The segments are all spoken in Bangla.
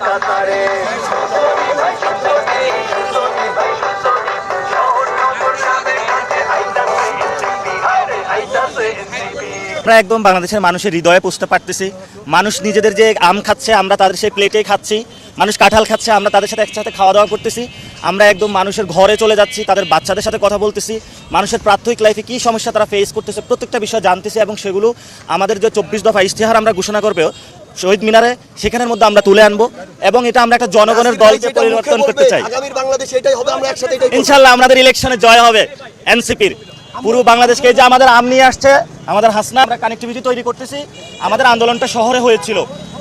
তারে সুন্দরী ভাই সুন্দরী সুন্দরী ভাই সুন্দরী শহর নগর সাথে সাথে আইতাছে এনসিপি আরে আইতাছে এনসিপি আমরা একদম বাংলাদেশের মানুষের হৃদয়ে পুষতে পারতেছি। মানুষ নিজেদের যে আম খাচ্ছে, আমরা তাদের সেই প্লেটেই খাচ্ছি। মানুষ কাঁঠাল খাচ্ছে, আমরা তাদের সাথে একসাথে খাওয়া দাওয়া করতেছি। আমরা একদম মানুষের ঘরে চলে যাচ্ছি, তাদের বাচ্চাদের সাথে কথা বলতেছি। মানুষের প্রাথমিক লাইফে কী সমস্যা তারা ফেস করতেছে, প্রত্যেকটা বিষয় জানতেছি এবং সেগুলো আমাদের যে চব্বিশ দফা ইশতেহার আমরা ঘোষণা করবেও শহীদ মিনারে সেখানের মধ্যে আমরা তুলে আনব এবং এটা আমরা একটা জনগণের দলকে পরিবর্তন করতে চাই। ইনশাল্লাহ আমাদের ইলেকশনে জয় হবে এনসিপির। পুরো বাংলাদেশকে যে আমাদের আম নিয়ে আসছে আমাদের হাসনা আমরা কানেক্টিভিটি তৈরি করতেছি। আমাদের আন্দোলনটা শহরে হয়েছিল।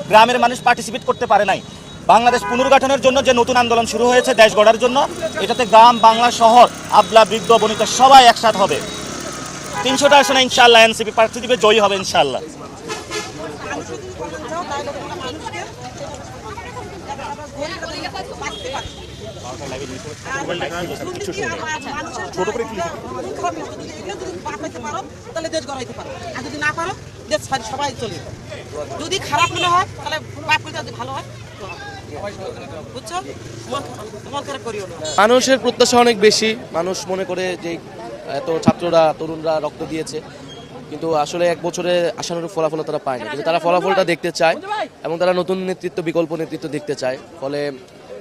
গ্রামের মানুষ পার্টিসিপেট করতে পারে নাই। বাংলাদেশ পুনর্গঠনের জন্য যে নতুন আন্দোলন শুরু হয়েছে দেশ গড়ার জন্য এটাতে গ্রাম বাংলা শহর আবলা বৃদ্ধ বনিতা সবাই একসাথ হবে। তিনশোটা আসনে ইনশাল্লাহ এনসিপি প্রার্থী দিবে জয়ী হবে ইনশাল্লাহ। যদি খারাপ মনে হয় তাহলে পাপ করে যদি ভালো হয় মন মন মানুষের প্রত্যাশা অনেক বেশি। মানুষ মনে করে যে এত ছাত্ররা, তরুণরা রক্ত দিয়েছে। কিন্তু আসলে এক বছরে আশানুরূপ ফলাফল তারা পায় না তারা ফলাফলটা দেখতে চায় এবং তারা নতুন নেতৃত্ব, বিকল্প নেতৃত্ব দেখতে চায়। ফলে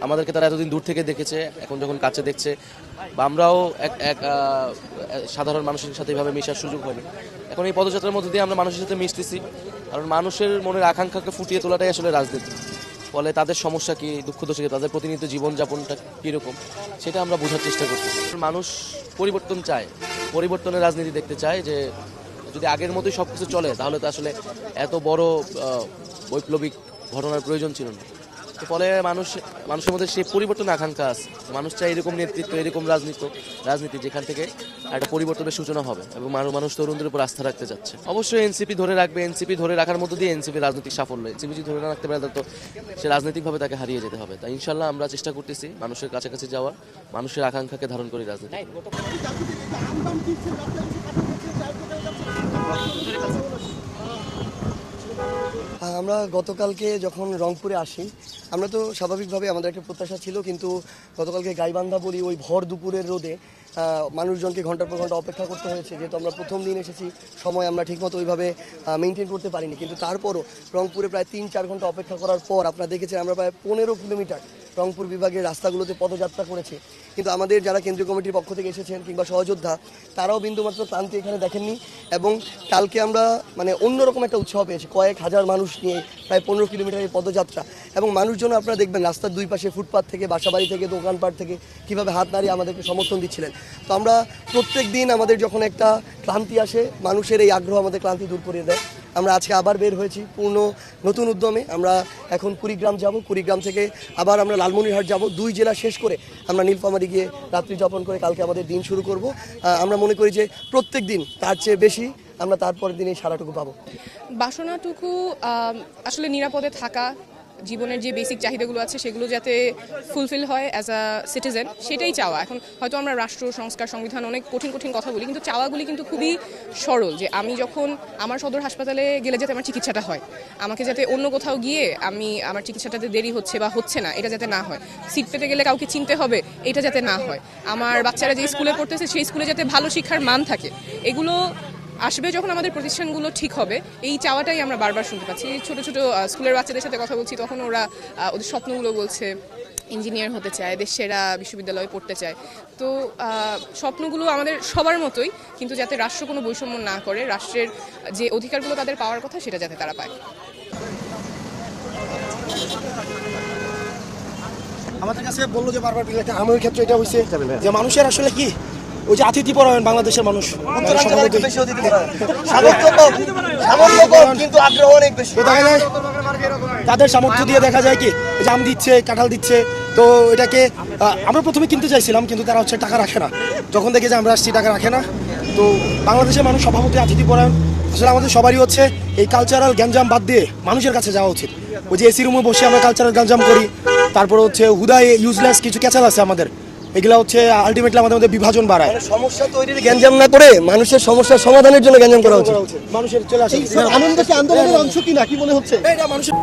আমাদেরকে তারা এতদিন দূর থেকে দেখেছে, এখন যখন কাছে দেখছে, বা আমরাও এক এক সাধারণ মানুষের সাথে এভাবে মেশার সুযোগ হয়নি। এখন এই পদযাত্রার মধ্যে দিয়ে আমরা মানুষের সাথে মিশতেছি, কারণ মানুষের মনের আকাঙ্ক্ষাকে ফুটিয়ে তোলাটাই আসলে রাজনীতি। ফলে তাদের সমস্যা কী, দুঃখ দোষে তাদের প্রতিনিয়ত জীবনযাপনটা কীরকম, সেটা আমরা বোঝার চেষ্টা করছি। মানুষ পরিবর্তন চায়, পরিবর্তনের রাজনীতি দেখতে চায় যে, যদি আগের মতোই সব কিছু চলে, তাহলে তো আসলে এত বড় বৈপ্লবিক ঘটনার প্রয়োজন ছিল না। ফলে মানুষ, মানুষের মধ্যে সেই পরিবর্তনের আকাঙ্ক্ষা আছে। মানুষ চায় এরকম নেতৃত্ব, এরকম রাজনীতি রাজনীতি, যেখান থেকে একটা পরিবর্তনের সূচনা হবে এবং মানুষ মানুষ তরুণদের উপর আস্থা রাখতে যাচ্ছে অবশ্যই এনসিপি ধরে রাখবে। এনসিপি ধরে রাখার মধ্য দিয়ে এনসিপি রাজনৈতিক সাফল্য, এনসিপি যদি ধরে না রাখতে পারে তো সে রাজনৈতিকভাবে তাকে হারিয়ে যেতে হবে। তাই ইনশাল্লাহ আমরা চেষ্টা করতেছি মানুষের কাছাকাছি যাওয়ার, মানুষের আকাঙ্ক্ষাকে ধারণ করে রাজনীতি। আমরা গতকালকে যখন রংপুরে আসি, আমরা তো স্বাভাবিকভাবে আমাদের একটা প্রত্যাশা ছিল, কিন্তু গতকালকে গাইবান্ধা বলি ওই ভর দুপুরের রোদে মানুষজনকে ঘণ্টার পর ঘণ্টা অপেক্ষা করতে হয়েছে। যেহেতু আমরা প্রথম দিন এসেছি, সময় আমরা ঠিকমতো ওইভাবে মেনটেন করতে পারিনি। কিন্তু তারপরও রংপুরে প্রায় তিন চার ঘণ্টা অপেক্ষা করার পর আপনারা দেখেছেন আমরা প্রায় পনেরো কিলোমিটার রংপুর বিভাগের রাস্তাগুলোতে পদযাত্রা করেছে। কিন্তু আমাদের যারা কেন্দ্রীয় কমিটির পক্ষ থেকে এসেছেন কিংবা সহযোদ্ধা, তারাও বিন্দুমাত্র ক্লান্তি এখানে দেখেননি এবং কালকে আমরা মানে অন্যরকম একটা উৎসাহ পেয়েছি। কয়েক হাজার মানুষ নিয়ে প্রায় পনেরো কিলোমিটারের পদযাত্রা এবং মানুষজন আপনারা দেখবেন রাস্তার দুই পাশে ফুটপাথ থেকে, বাসাবাড়ি থেকে, দোকানপাট থেকে কীভাবে হাত নাড়িয়ে আমাদেরকে সমর্থন দিচ্ছিলেন। তো আমরা প্রত্যেক দিন আমাদের যখন একটা ক্লান্তি আসে, মানুষের এই আগ্রহ আমাদের ক্লান্তি দূর করে দেয়। আমরা আজকে আবার বের হয়েছি পূর্ণ নতুন উদ্যমে। আমরা এখন কুড়িগ্রাম যাব, কুড়িগ্রাম থেকে আবার আমরা লালমনিরহাট যাব। দুই জেলা শেষ করে আমরা নীলফামারি গিয়ে রাত্রি যাপন করে কালকে আমাদের দিন শুরু করব। আমরা মনে করি যে প্রত্যেক দিন তার চেয়ে বেশি আমরা তারপরের দিন এই সারাটুকু পাবো। বাসনাটুকু আসলে নিরাপদে থাকা জীবনের যে বেসিক চাহিদাগুলো আছে, সেগুলো যাতে ফুলফিল হয় অ্যাজ আ সিটিজেন সেটাই চাওয়া। এখন হয়তো আমরা রাষ্ট্র, সংস্কার, সংবিধান অনেক কঠিন কঠিন কথা বলি, কিন্তু চাওয়াগুলি কিন্তু খুবই সরল যে আমি যখন আমার সদর হাসপাতালে গেলে যাতে আমার চিকিৎসাটা হয়, আমাকে যাতে অন্য কোথাও গিয়ে আমি আমার চিকিৎসাটাতে দেরি হচ্ছে বা হচ্ছে না, এটা যাতে না হয়। সিট পেতে গেলে কাউকে চিনতে হবে, এটা যাতে না হয়। আমার বাচ্চারা যে স্কুলে পড়তেছে, সেই স্কুলে যাতে ভালো শিক্ষার মান থাকে, এগুলো আসবে যখন আমাদের প্রতিষ্ঠানগুলো ঠিক হবে। এই চাওয়াটাই আমরা বারবার শুনতে পাচ্ছি। ছোট ছোট স্কুলের বাচ্চাদের সাথে কথা বলছি, তখন ওরা ওদের স্বপ্নগুলো বলছে, ইঞ্জিনিয়ার হতে চায়, দেশ সেরা বিশ্ববিদ্যালয়ে পড়তে চায়। তো স্বপ্নগুলো আমাদের সবার মতোই, কিন্তু যাতে রাষ্ট্র কোনো বৈষম্য না করে, রাষ্ট্রের যে অধিকারগুলো তাদের পাওয়ার কথা, সেটা যাতে তারা পায়। আমাদের কাছে বলল যে বারবার আমার ক্ষেত্রে এটা হয়েছে যে মানুষের আসলে কি ওই যে আতিথি পরায়ণ বাংলাদেশের মানুষ। তাদের সামর্থ্য দিয়ে দেখা যায় কি আম দিচ্ছে কাঁঠাল দিচ্ছে তো এটাকে আমরা প্রথমে কিনতে চাইছিলাম কিন্তু তারা হচ্ছে টাকা রাখে না। যখন দেখে যে আমরা আসছি টাকা রাখে না। তো বাংলাদেশের মানুষ সভাপতি আতিথি পরায়ণ। আসলে আমাদের সবারই হচ্ছে এই কালচারাল গ্যাঞ্জাম বাদ দিয়ে মানুষের কাছে যাওয়া উচিত। ওই যে এসি রুমে বসে আমরা কালচারাল গ্যাঞ্জাম করি। তারপরে হচ্ছে হুদায় ইউজলেস কিছু ক্যাচাল আছে আমাদের। এগুলো হচ্ছে আলটিমেটলি আমাদের মধ্যে বিভাজন বাড়ায়। মানে সমস্যা তৈরির গ্যাঞ্জাম না করে মানুষের সমস্যার সমাধানের জন্য গ্যাঞ্জাম করা উচিত। মানুষের চলে আসে। আনন্দ কি আন্দোলনের অংশ কি না কি মনে হচ্ছে? এটা মানুষের